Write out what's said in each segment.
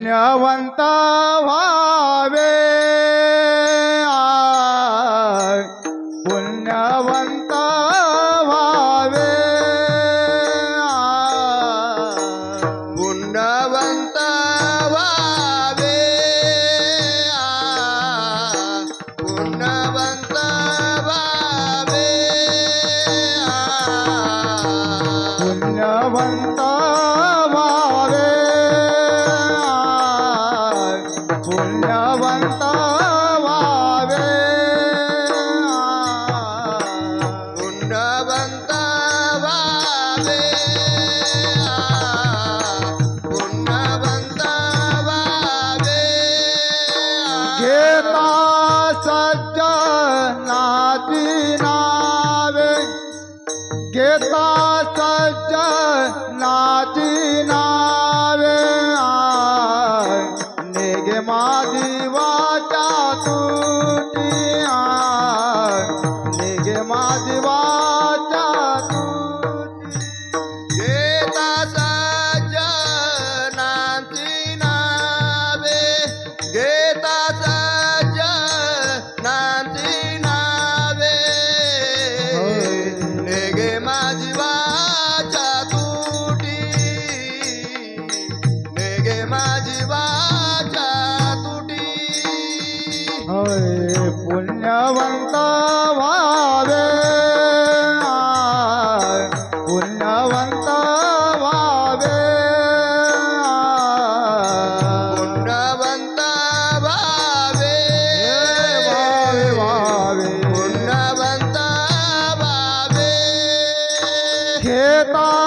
पुण्यवंत व्हावे உண்ணவந்தாவே உண்ணவந்தாவே உண்ணவந்தாவே கேரா சஜ்ஜனாதினாவே கேதா पुण्यवंत व्हावे आय. पुण्यवंत व्हावे आय. पुण्यवंत भावे व्हावे व्हावे पुण्यवंत भावे घेता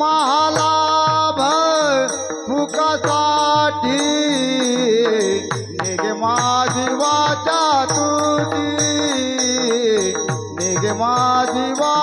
महालाभ फुकासाठी निघे माझी वाचा तुझी निघे माझी वा